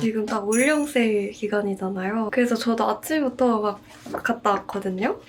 지금 딱 올영 세일 기간이잖아요. 그래서 저도 아침부터 막 갔다 왔거든요.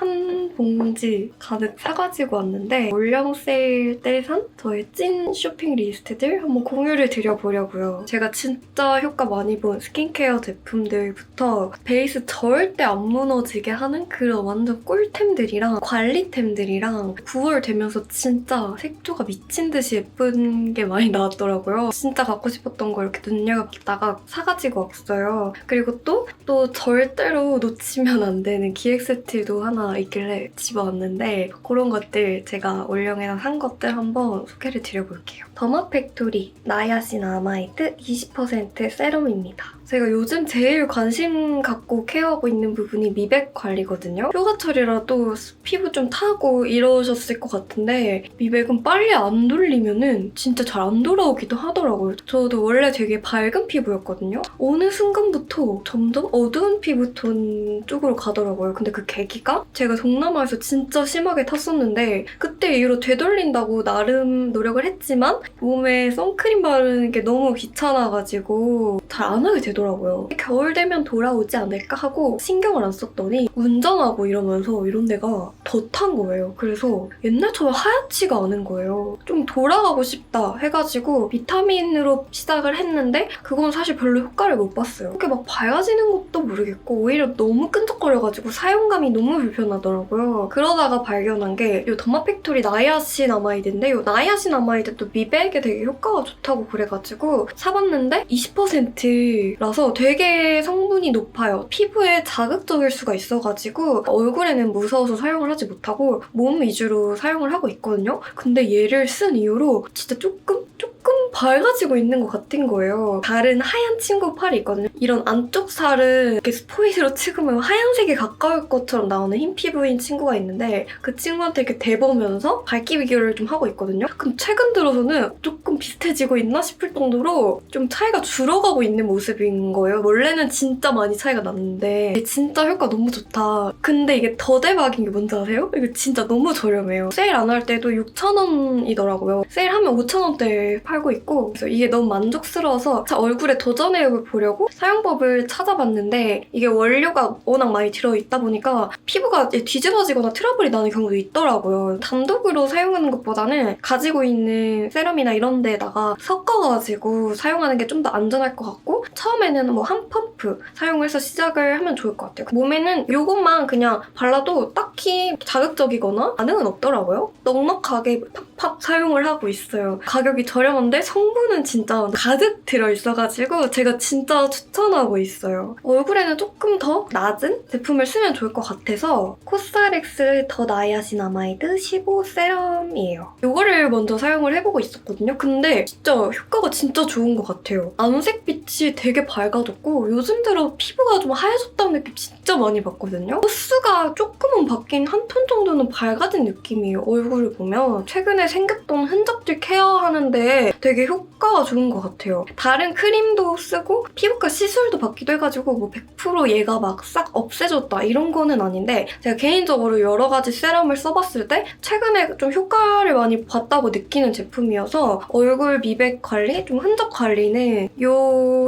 한 봉지 가득 사가지고 왔는데 올영 세일 때 산 저의 찐 쇼핑 리스트들 한번 공유를 드려보려고요. 제가 진짜 효과 많이 본 스킨케어 제품들부터 베이스 절대 안 무너지게 하는 그런 완전 꿀템들이랑 관리템들이랑 9월 되면서 진짜 색조가 미친 듯이 예쁜 게 많이 나왔더라고요. 진짜 갖고 싶었던 거 이렇게 눈여겨보다가 사가지고 왔어요. 그리고 또, 또 절대로 놓치면 안 되는 기획 세트도 하나 있길래 집어왔는데 그런 것들 제가 올영에서 산 것들 한번 소개를 드려볼게요. 더마팩토리 나야신 아마이드 20% 세럼입니다. 제가 요즘 제일 관심 갖고 케어하고 있는 부분이 미백 관리거든요. 휴가철이라도 피부 좀 타고 이러셨을 것 같은데 미백은 빨리 안 돌리면은 진짜 잘 안 돌아오기도 하더라고요. 저도 원래 되게 밝은 피부였거든요. 어느 순간부터 점점 어두운 피부톤 쪽으로 가더라고요. 근데 그 계기가 제가 동남아에서 진짜 심하게 탔었는데 그때 이후로 되돌린다고 나름 노력을 했지만 몸에 선크림 바르는 게 너무 귀찮아가지고 잘 안 하게 되더라고요. 겨울 되면 돌아오지 않을까 하고 신경을 안 썼더니 운전하고 이러면서 이런 데가 더 탄 거예요. 그래서 옛날처럼 하얗지가 않은 거예요. 좀 돌아가고 싶다 해가지고 비타민으로 시작을 했는데 그건 사실 별로 효과를 못 봤어요. 그렇게 막 밝아지는 것도 모르겠고 오히려 너무 끈적거려가지고 사용감이 너무 불편하더라고요. 그러다가 발견한 게 이 더마팩토리 나이아신 아마이드인데 이 나이아신 아마이드도 미백 에 되게 효과가 좋다고 그래가지고 사봤는데 20%라서 되게 성분이 높아요. 피부에 자극적일 수가 있어가지고 얼굴에는 무서워서 사용을 하지 못하고 몸 위주로 사용을 하고 있거든요. 근데 얘를 쓴 이후로 진짜 조금 조금 밝아지고 있는 것 같은 거예요. 다른 하얀 친구 팔이 있거든요. 이런 안쪽 살은 이렇게 스포이트로 찍으면 하얀색에 가까울 것처럼 나오는 흰 피부인 친구가 있는데 그 친구한테 이렇게 대보면서 밝기 비교를 좀 하고 있거든요. 근데 최근 들어서는 조금 비슷해지고 있나 싶을 정도로 좀 차이가 줄어가고 있는 모습인 거예요. 원래는 진짜 많이 차이가 났는데 진짜 효과 너무 좋다. 근데 이게 더 대박인 게 뭔지 아세요? 이거 진짜 너무 저렴해요. 세일 안 할 때도 6,000원이더라고요. 세일하면 5,000원대 팔고 있고 그래서 이게 너무 만족스러워서 자, 얼굴에 도전해 보려고 사용법을 찾아봤는데 이게 원료가 워낙 많이 들어있다 보니까 피부가 뒤집어지거나 트러블이 나는 경우도 있더라고요. 단독으로 사용하는 것보다는 가지고 있는 세럼 이나 이런 데다가 섞어가지고 사용하는 게 좀 더 안전할 것 같고 처음에는 뭐한 펌프 사용해서 시작을 하면 좋을 것 같아요. 몸에는 이것만 그냥 발라도 딱히 자극적이거나 반응은 없더라고요. 넉넉하게 팍팍 사용을 하고 있어요. 가격이 저렴한데 성분은 진짜 가득 들어있어가지고 제가 진짜 추천하고 있어요. 얼굴에는 조금 더 낮은 제품을 쓰면 좋을 것 같아서 코스알엑스 더 나이아신 아마이드 15 세럼이에요. 이거를 먼저 사용을 해보고 있었거든요. 근데 진짜 효과가 진짜 좋은 것 같아요. 안색빛 이 되게 밝아졌고 요즘 들어 피부가 좀 하얘졌다는 느낌 진짜 많이 받거든요. 호수가 조금은 바뀐 한 톤 정도는 밝아진 느낌이에요. 얼굴을 보면 최근에 생겼던 흔적들 케어하는데 되게 효과가 좋은 것 같아요. 다른 크림도 쓰고 피부과 시술도 받기도 해가지고 뭐 100% 얘가 막 싹 없애줬다 이런 거는 아닌데 제가 개인적으로 여러 가지 세럼을 써봤을 때 최근에 좀 효과를 많이 봤다고 느끼는 제품이어서 얼굴 미백 관리, 좀 흔적 관리는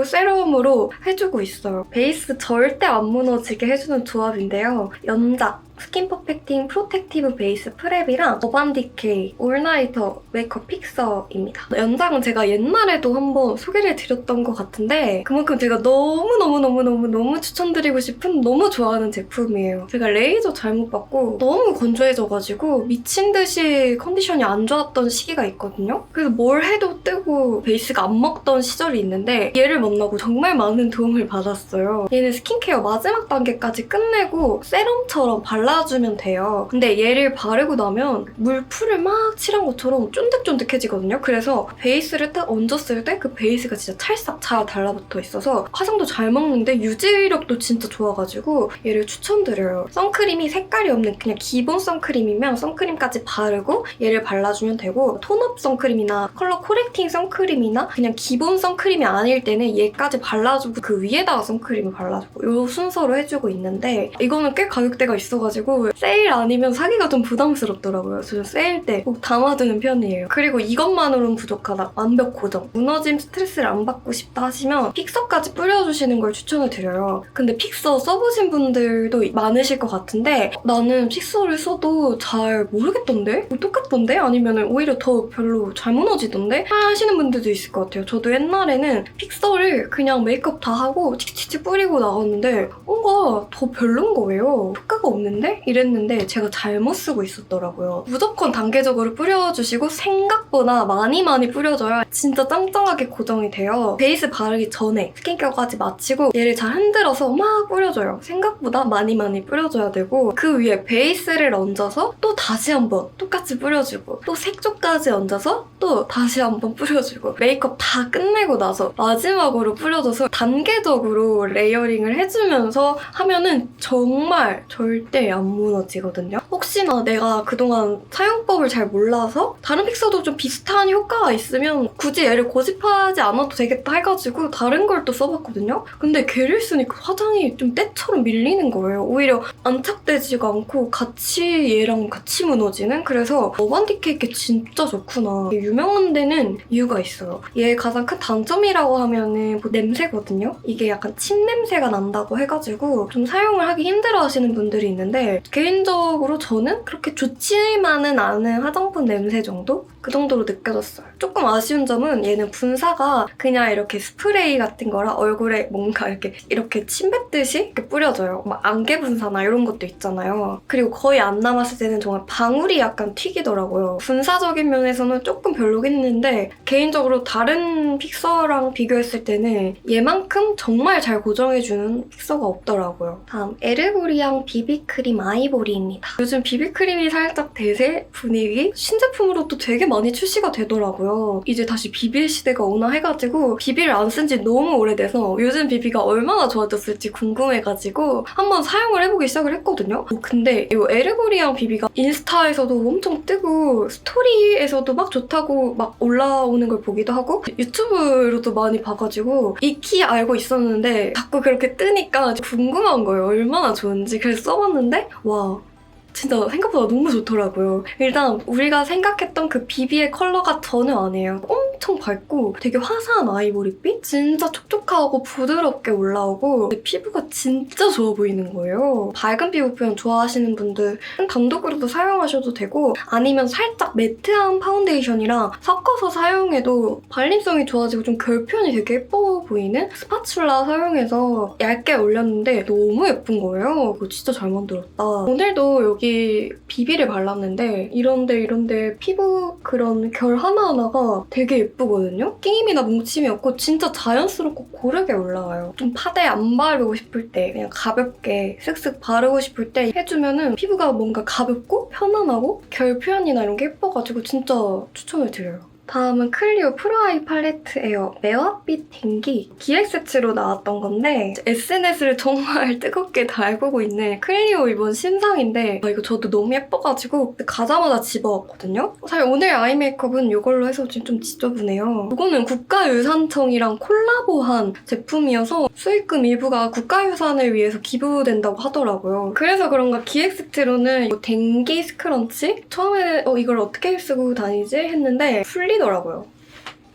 이 세럼으로 해주고 있어요. 베이스 절대 안 무너지게 해주는 조합인데요. 연작, 스킨 퍼펙팅 프로텍티브 베이스 프랩이랑 어반 디케이 올나이터 메이크업 픽서입니다. 연장은 제가 옛날에도 한번 소개를 드렸던 것 같은데 그만큼 제가 너무너무너무너무너무 추천드리고 싶은 너무 좋아하는 제품이에요. 제가 레이저 잘못 받고 너무 건조해져가지고 미친 듯이 컨디션이 안 좋았던 시기가 있거든요. 그래서 뭘 해도 뜨고 베이스가 안 먹던 시절이 있는데 얘를 만나고 정말 많은 도움을 받았어요. 얘는 스킨케어 마지막 단계까지 끝내고 세럼처럼 발라 주면 돼요. 근데 얘를 바르고 나면 물풀을 막 칠한 것처럼 쫀득쫀득해지거든요. 그래서 베이스를 딱 얹었을 때 그 베이스가 진짜 찰싹 잘 달라붙어 있어서 화장도 잘 먹는데 유지력도 진짜 좋아가지고 얘를 추천드려요. 선크림이 색깔이 없는 그냥 기본 선크림이면 선크림까지 바르고 얘를 발라주면 되고 톤업 선크림이나 컬러 코렉팅 선크림이나 그냥 기본 선크림이 아닐 때는 얘까지 발라주고 그 위에다가 선크림을 발라주고 이 순서로 해주고 있는데 이거는 꽤 가격대가 있어가지고 있어가지고 세일 아니면 사기가 좀 부담스럽더라고요. 저는 세일 때 꼭 담아두는 편이에요. 그리고 이것만으로는 부족하다. 완벽 고정. 무너짐 스트레스를 안 받고 싶다 하시면 픽서까지 뿌려주시는 걸 추천을 드려요. 근데 픽서 써보신 분들도 많으실 것 같은데 나는 픽서를 써도 잘 모르겠던데? 뭐 똑같던데? 아니면 오히려 더 별로 잘 무너지던데? 하시는 분들도 있을 것 같아요. 저도 옛날에는 픽서를 그냥 메이크업 다 하고 칙칙칙 뿌리고 나갔는데 뭔가 더 별론 거예요. 효과가 없는데? 이랬는데 제가 잘못 쓰고 있었더라고요. 무조건 단계적으로 뿌려주시고 생각보다 많이 많이 뿌려줘야 진짜 짱짱하게 고정이 돼요. 베이스 바르기 전에 스킨케어까지 마치고 얘를 잘 흔들어서 막 뿌려줘요. 생각보다 많이 많이 뿌려줘야 되고 그 위에 베이스를 얹어서 또 다시 한번 똑같이 뿌려주고 또 색조까지 얹어서 또 다시 한번 뿌려주고 메이크업 다 끝내고 나서 마지막으로 뿌려줘서 단계적으로 레이어링을 해주면서 하면은 정말 절대 안 무너지거든요. 혹시나 내가 그동안 사용법을 잘 몰라서 다른 픽서도 좀 비슷한 효과가 있으면 굳이 얘를 고집하지 않아도 되겠다 해가지고 다른 걸 또 써봤거든요. 근데 걔를 쓰니까 화장이 좀 때처럼 밀리는 거예요. 오히려 안착되지가 않고 같이 얘랑 같이 무너지는? 그래서 어반디 케이크 진짜 좋구나. 유명한 데는 이유가 있어요. 얘 가장 큰 단점이라고 하면은 뭐 냄새거든요. 이게 약간 침 냄새가 난다고 해가지고 좀 사용을 하기 힘들어 하시는 분들이 있는데 개인적으로 저는 그렇게 좋지만은 않은 화장품 냄새 정도? 그 정도로 느껴졌어요. 조금 아쉬운 점은 얘는 분사가 그냥 이렇게 스프레이 같은 거라 얼굴에 뭔가 이렇게 이렇게 침 뱉듯이 이렇게 뿌려져요. 막 안개 분사나 이런 것도 있잖아요. 그리고 거의 안 남았을 때는 정말 방울이 약간 튀기더라고요. 분사적인 면에서는 조금 별로겠는데 개인적으로 다른 픽서랑 비교했을 때는 얘만큼 정말 잘 고정해주는 픽서가 없더라고요. 다음 에르보리앙 비비크림 아이보리입니다. 요즘 비비크림이 살짝 대세 분위기 신제품으로 또 되게 많이 출시가 되더라고요. 이제 다시 비빌 시대가 오나 해가지고 비비를 안 쓴 지 너무 오래돼서 요즘 비비가 얼마나 좋아졌을지 궁금해가지고 한번 사용을 해보기 시작을 했거든요. 어, 근데 이 에르보리앙 비비가 인스타에서도 엄청 뜨고 스토리에서도 막 좋다고 막 올라오는 걸 보기도 하고 유튜브로도 많이 봐가지고 익히 알고 있었는데 자꾸 그렇게 뜨니까 궁금한 거예요. 얼마나 좋은지. 그래서 써봤는데 와 진짜 생각보다 너무 좋더라고요. 일단 우리가 생각했던 그 비비의 컬러가 전혀 아니에요. 엄청 밝고 되게 화사한 아이보리빛? 진짜 촉촉하고 부드럽게 올라오고 피부가 진짜 좋아 보이는 거예요. 밝은 피부 표현 좋아하시는 분들 단독으로도 사용하셔도 되고 아니면 살짝 매트한 파운데이션이랑 섞어서 사용해도 발림성이 좋아지고 좀 결편이 되게 예뻐 보이는 스파츌라 사용해서 얇게 올렸는데 너무 예쁜 거예요. 이거 진짜 잘 만들었다. 오늘도 여기 비비를 발랐는데 이런데 이런데 피부 그런 결 하나하나가 되게 예쁘거든요? 끼임이나 뭉침이 없고 진짜 자연스럽고 고르게 올라와요. 좀 파데 안 바르고 싶을 때 그냥 가볍게 쓱쓱 바르고 싶을 때 해주면은 피부가 뭔가 가볍고 편안하고 결 표현이나 이런 게 예뻐가지고 진짜 추천을 드려요. 다음은 클리오 프로아이 팔레트 에어 매화빛 댕기 기획세츠로 나왔던 건데 SNS를 정말 뜨겁게 달구고 있는 클리오 이번 신상인데 아, 이거 저도 너무 예뻐가지고 가자마자 집어왔거든요. 사실 오늘 아이 메이크업은 이걸로 해서 지금 좀 지저분해요. 이거는 국가유산청이랑 콜라보한 제품이어서 수익금 일부가 국가유산을 위해서 기부된다고 하더라고요. 그래서 그런가 기획세트로는 이 댕기 스크런치 처음에 어, 이걸 어떻게 쓰고 다니지 했는데 더라고요.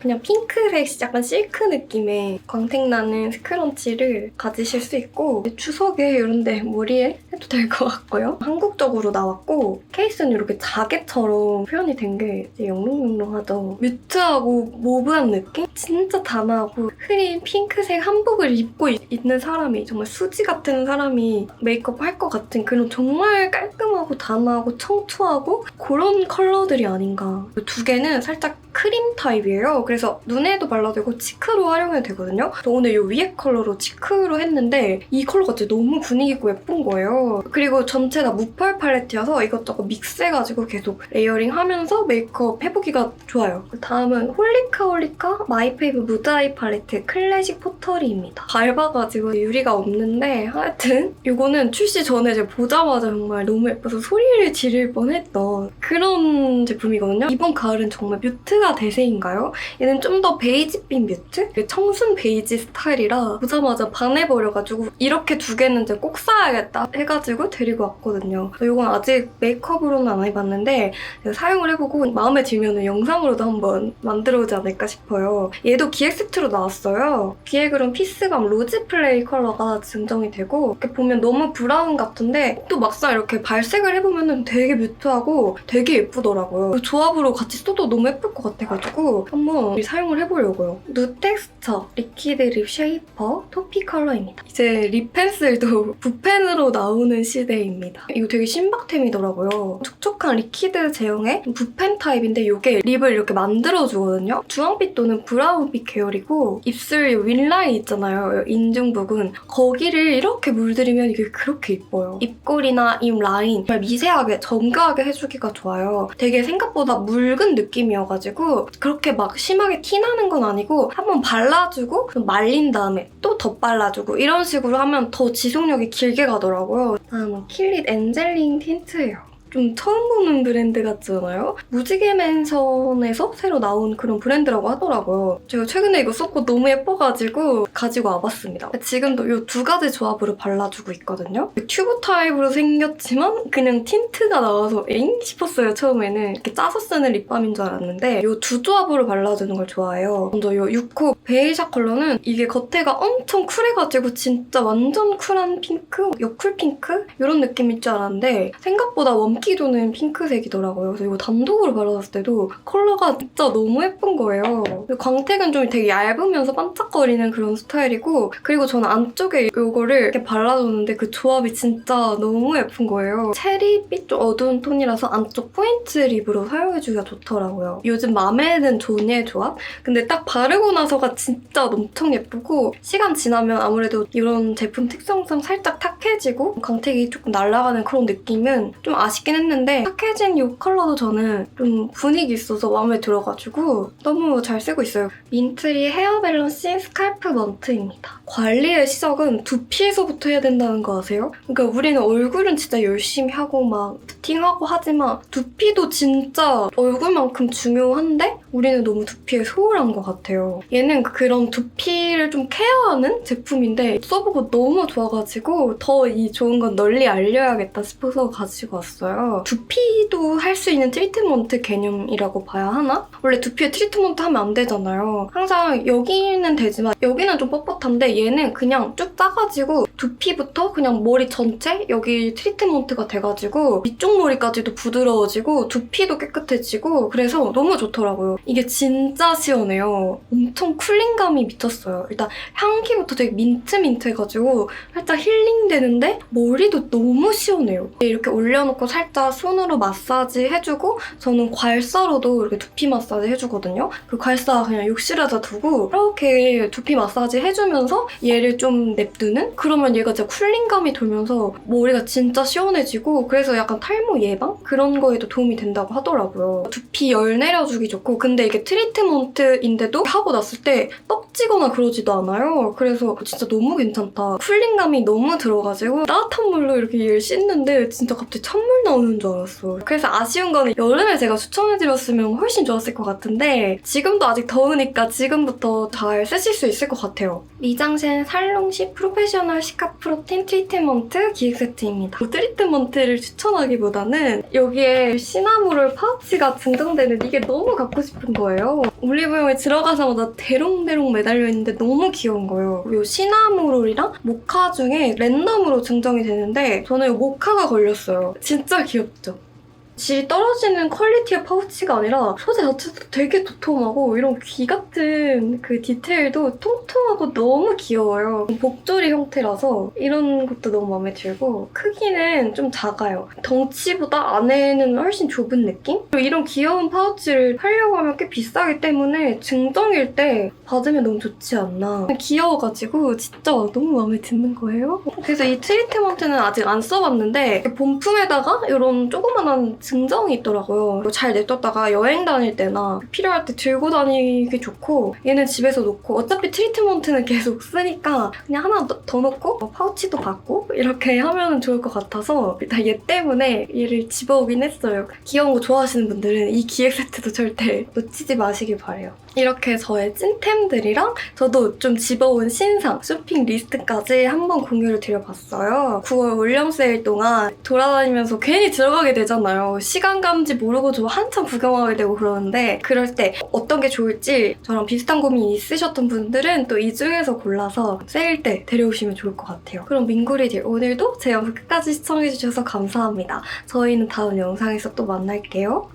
그냥 핑크색 약간 실크 느낌의 광택나는 스크런치를 가지실 수 있고 추석에 이런데 머리에 해도 될 것 같고요. 한국적으로 나왔고 케이스는 이렇게 자개처럼 표현이 된 게 영롱영롱하죠. 뮤트하고 모브한 느낌? 진짜 단아하고 흐린 핑크색 한복을 입고 있- 있는 사람이 정말 수지 같은 사람이 메이크업 할 것 같은 그런 정말 깔끔하고 단아하고 청초하고 그런 컬러들이 아닌가. 이두 개는 살짝 크림 타입이에요. 그래서 눈에도 발라도 되고 치크로 활용해도 되거든요. 저 오늘 이 위에 컬러로 치크로 했는데 이 컬러가 진짜 너무 분위기 있고 예쁜 거예요. 그리고 전체 다 무펄 팔레트여서 이것저것 믹스해가지고 계속 레이어링 하면서 메이크업 해보기가 좋아요. 그 다음은 홀리카 홀리카 마이페이브 무드아이 팔레트 클래식 포터리입니다. 밟아가지고 유리가 없는데 하여튼 이거는 출시 전에 제가 보자마자 정말 너무 예뻐서 소리를 지를 뻔했던 그런 제품이거든요. 이번 가을은 정말 뮤트가 대세인가요? 얘는 좀 더 베이지빛 뮤트? 이게 청순 베이지 스타일이라 보자마자 반해버려가지고 이렇게 두 개는 이제 꼭 사야겠다 해가지고 데리고 왔거든요. 이건 아직 메이크업으로는 안 해봤는데 사용을 해보고 마음에 들면 영상으로도 한번 만들어오지 않을까 싶어요. 얘도 기획 세트로 나왔어요. 기획으로는 피스감 로즈 플레이 컬러가 증정이 되고 이렇게 보면 너무 브라운 같은데 또 막상 이렇게 발색을 해보면 되게 뮤트하고 되게 예쁘더라고요. 그 조합으로 같이 써도 너무 예쁠 것 같아가지고 한번 사용을 해보려고요. 누 텍스처 리퀴드 립 쉐이퍼 토피 컬러입니다. 이제 립 펜슬도 붓펜으로 나오는 시대입니다. 이거 되게 신박템이더라고요. 촉촉한 리퀴드 제형의 붓펜 타입인데 이게 립을 이렇게 만들어주거든요. 주황빛 또는 브라운빛 계열이고 입술 윗라인 있잖아요. 인중 부분. 거기를 이렇게 물들이면 이게 그렇게 이뻐요. 입꼬리나 입 라인 정말 미세하게 정교하게 해주기가 좋아요. 되게 생각보다 묽은 느낌이어가지고 그렇게 막 심 하게 티나는 건 아니고 한번 발라주고 좀 말린 다음에 또 덧발라주고 이런 식으로 하면 더 지속력이 길게 가더라고요. 다음은 킬릿 엔젤링 틴트예요. 좀 처음 보는 브랜드 같잖아요? 무지개 맨션에서 새로 나온 그런 브랜드라고 하더라고요. 제가 최근에 이거 썼고 너무 예뻐가지고 가지고 와봤습니다. 지금도 이 두 가지 조합으로 발라주고 있거든요. 튜브 타입으로 생겼지만 그냥 틴트가 나와서 엥? 싶었어요, 처음에는. 이렇게 짜서 쓰는 립밤인 줄 알았는데 이 두 조합으로 발라주는 걸 좋아해요. 먼저 이 6호 베이샤 컬러는 이게 겉에가 엄청 쿨해가지고 진짜 완전 쿨한 핑크? 여쿨 핑크? 이런 느낌일 줄 알았는데 생각보다 원기 도는 핑크색이더라고요. 그래서 이거 단독으로 발라줬을 때도 컬러가 진짜 너무 예쁜 거예요. 광택은 좀 되게 얇으면서 반짝거리는 그런 스타일이고 그리고 저는 안쪽에 이거를 이렇게 발라줬는데 그 조합이 진짜 너무 예쁜 거예요. 체리빛 좀 어두운 톤이라서 안쪽 포인트 립으로 사용해주기가 좋더라고요. 요즘 드는 존의 조합? 근데 딱 바르고 나서가 진짜 엄청 예쁘고 시간 지나면 아무래도 이런 제품 특성상 살짝 탁해지고 광택이 조금 날아가는 그런 느낌은 좀 아쉽 긴 했는데 탁해진 이 컬러도 저는 좀 분위기 있어서 마음에 들어가지고 너무 잘 쓰고 있어요. 민트리 헤어 밸런싱 스칼프 먼트입니다. 관리의 시작은 두피에서부터 해야 된다는 거 아세요? 그러니까 우리는 얼굴은 진짜 열심히 하고 막 부팅하고 하지만 두피도 진짜 얼굴만큼 중요한데 우리는 너무 두피에 소홀한 것 같아요. 얘는 그런 두피를 좀 케어하는 제품인데 써보고 너무 좋아가지고 더 이 좋은 건 널리 알려야겠다 싶어서 가지고 왔어요. 두피도 할 수 있는 트리트먼트 개념이라고 봐야 하나? 원래 두피에 트리트먼트 하면 안 되잖아요. 항상 여기는 되지만 여기는 좀 뻣뻣한데 얘는 그냥 쭉 짜가지고 두피부터 그냥 머리 전체 여기 트리트먼트가 돼가지고 위쪽 머리까지도 부드러워지고 두피도 깨끗해지고 그래서 너무 좋더라고요. 이게 진짜 시원해요. 엄청 쿨링감이 미쳤어요. 일단 향기부터 되게 민트민트해가지고 살짝 힐링되는데 머리도 너무 시원해요. 이렇게 올려놓고 살짝 손으로 마사지 해주고 저는 괄사로도 이렇게 두피 마사지 해주거든요. 그 괄사 그냥 욕실에다 두고 이렇게 두피 마사지 해주면서 얘를 좀 냅두는? 그러면 얘가 진짜 쿨링감이 돌면서 머리가 진짜 시원해지고 그래서 약간 탈모 예방? 그런 거에도 도움이 된다고 하더라고요. 두피 열 내려주기 좋고 근데 이게 트리트먼트인데도 하고 났을 때 떡지거나 그러지도 않아요. 그래서 진짜 너무 괜찮다. 쿨링감이 너무 들어가지고 따뜻한 물로 이렇게 얘를 씻는데 진짜 갑자기 찬물 나오 는 줄 알았어. 그래서 아쉬운 거는 여름에 제가 추천해드렸으면 훨씬 좋았을 것 같은데 지금도 아직 더우니까 지금부터 잘 쓰실 수 있을 것 같아요. 미장센 살롱시 프로페셔널 시카 프로틴 트리트먼트 기획 세트입니다. 뭐 트리트먼트를 추천하기보다는 여기에 시나모롤 파우치가 증정되는 이게 너무 갖고 싶은 거예요. 올리브영에 들어가자마자 대롱대롱 매달려 있는데 너무 귀여운 거예요. 이 시나모롤이랑 모카 중에 랜덤으로 증정이 되는데 저는 이 모카가 걸렸어요. 진짜 귀엽죠? 질이 떨어지는 퀄리티의 파우치가 아니라 소재 자체도 되게 도톰하고 이런 귀 같은 그 디테일도 통통하고 너무 귀여워요. 복조리 형태라서 이런 것도 너무 마음에 들고 크기는 좀 작아요. 덩치보다 안에는 훨씬 좁은 느낌? 이런 귀여운 파우치를 하려고 하면 꽤 비싸기 때문에 증정일 때 받으면 너무 좋지 않나. 귀여워가지고 진짜 너무 마음에 드는 거예요. 그래서 이 트리트먼트는 아직 안 써봤는데 본품에다가 이런 조그만한 증정이 있더라고요. 이거 잘 냅뒀다가 여행 다닐 때나 필요할 때 들고 다니기 좋고 얘는 집에서 놓고 어차피 트리트먼트는 계속 쓰니까 그냥 하나 더, 더 넣고 뭐 파우치도 받고 이렇게 하면 좋을 것 같아서 일단 얘 때문에 얘를 집어오긴 했어요. 귀여운 거 좋아하시는 분들은 이 기획 세트도 절대 놓치지 마시길 바래요. 이렇게 저의 찐템들이랑 저도 좀 집어온 신상, 쇼핑 리스트까지 한번 공유를 드려봤어요. 9월 올영 세일 동안 돌아다니면서 괜히 들어가게 되잖아요. 시간 감지 모르고 저 한참 구경하게 되고 그러는데 그럴 때 어떤 게 좋을지 저랑 비슷한 고민이 있으셨던 분들은 또 이 중에서 골라서 세일 때 데려오시면 좋을 것 같아요. 그럼 민구리들 오늘도 제 영상 끝까지 시청해주셔서 감사합니다. 저희는 다음 영상에서 또 만날게요.